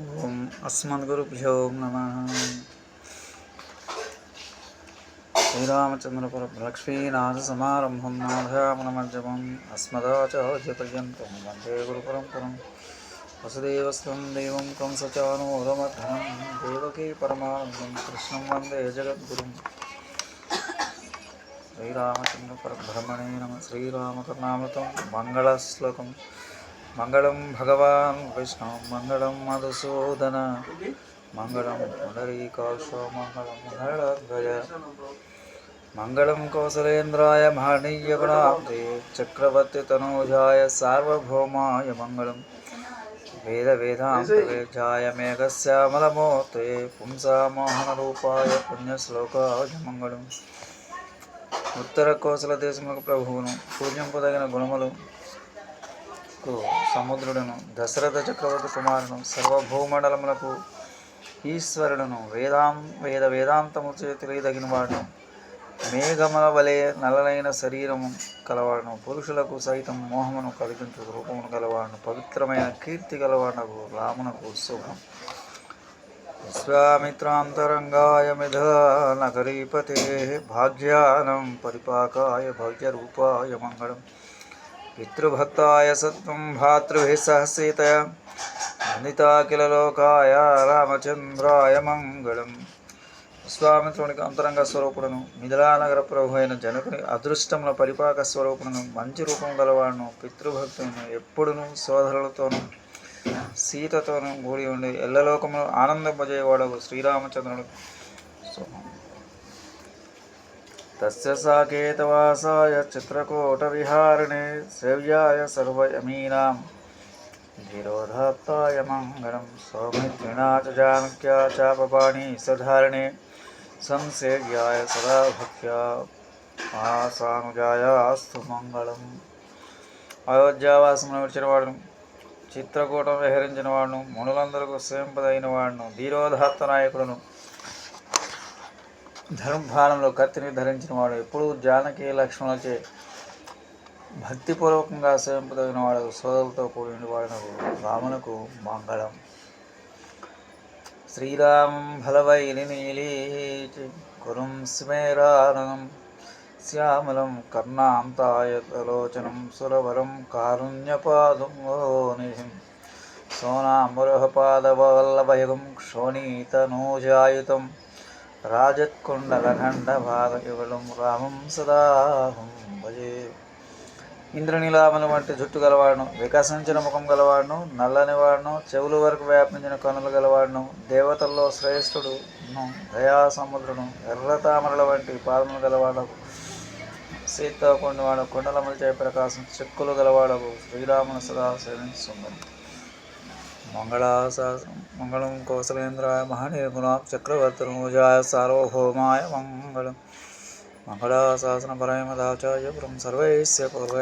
ఓం అస్మద్గురుభ్యో నమ. శ్రీరామచంద్రపుర లక్ష్మీనాథ సమారంభం నాథామనమజ్జమం అస్మదాచార్యపర్యంతం వందే గురుపరంపరం. వసుదేవస్వం దేవం కంసచానూరమర్ధనం దేవకీ పరమానందం కృష్ణం వందే జగద్గురుం. శ్రీరామచంద్ర పరబ్రహ్మణే నమ. శ్రీరామకర్ణామృతం మంగళశ్లోకం మంగళం భగవాన్ విష్ణు మంగళం మధుసూదన మంగళం పుండరీకాక్ష మంగళం హరధ్వజ మంగళం కౌసలేంద్రాయ మహనీయ చక్రవర్తి తనూజాయ సార్వభౌమాయ మంగళం వేద వేదాంతవేజాయ మేఘశ్యామలమూర్తే పుంసామోహనరూపాయ పుణ్యశ్లోకాయ మంగళం. ఉత్తర కోసల దేశములకు ప్రభువును పూజ్యంపదగిన గుణములు కు సముద్రుడును దశరథ చక్రవర్తి కుమారును సర్వభూమండలములకు ఈశ్వరుడును వేదాం వేద వేదాంతము తెలియదగిన వాడును మేఘముల వలె నల్లలైన శరీరము కలవాడును. పురుషులకు సైతం మోహమును కలిగించు రూపమును గలవాడును. పవిత్రమైన కీర్తి గలవాడునకు రామునకు శుభం. విశ్వామిత్రాంతరంగాయ మిథానగరీపతే భాగ్యానం పరిపాకాయ భవ్యరూపాయ మంగళం. పితృభక్తాయ సత్వం భాతృభిः సह సీతయ లోకాయ రామచంద్రాయ మంగళం. విశ్వామిత్రునికి అంతరంగ స్వరూపుడును మిథిలానగర ప్రభు అయిన జనకుని అదృష్టముల పరిపాక స్వరూపుడను మంచి రూపం గలవాడును పితృభక్తులను ఎప్పుడును సోదరులతోనూ సీతతోనూ కూడి ఉండి ఎల్లలోకములు ఆనందింపజేయవాడు శ్రీరామచంద్రుడు. తస్య సాకేతవాసాయ చిత్రకూటవిహారిణే సేవ్యాయ సర్వయమీనాం ధీరోధాత్తాయ మంగళం సౌమిత్రిణా చ జానక్యా చాపపాణి సధారిణే సంసేవ్యాయ సదా భక్త్యా ఆసానుజాయ అస్తు మంగళం అయోధ్యావాసమును విడిచిన వాడును చిత్రకూటం విహరించిన వాడును మునులందరకు సేంపదైన వాడును ధీరోధాత్త నాయకుడును ధర్మభారంలో కత్తిని ధరించిన వాడు ఎప్పుడూ జానకి లక్ష్మణులచే భక్తిపూర్వకంగా సేవింపదగిన వాడు సోదరులతో కూడిన వాడునకు రామునకు మంగళం. శ్రీరామం ఫలవైలి నీలీ కురుం స్మేరానం శ్యామలం కర్ణాంతాయతలోచనం సురవరం కారుణ్యపాదం నిధిం సోనాంబురహపాదవల్లభయుగం క్షోణీతనూజాయుతం రాజత్కుండలఖండభాగయుగళం రామం సదాహం భజే. ఇంద్రనీలామల వంటి జుట్టు గలవాడును వికసించిన ముఖం గలవాడును నల్లని వాడును చెవుల వరకు వ్యాపించిన కనులు గలవాడును దేవతల్లో శ్రేష్ఠుడు దయాసముద్రుడు ఎర్ర తామరల వంటి పాదములు గలవాడకు సీత కొండవాడు కొండలములు చే ప్రకాశం చెక్కులు గలవాడకు శ్రీరామును సదా సేవించుందని మంగళాశాసనం మంగళం కౌసలేంద్రాయ మహనీయగుణా చక్రవర్తినుజాయ సార్వభౌమాయ మంగళం మంగళాశాసనపరమదాచార్య పురం సర్వైస్య పూర్వ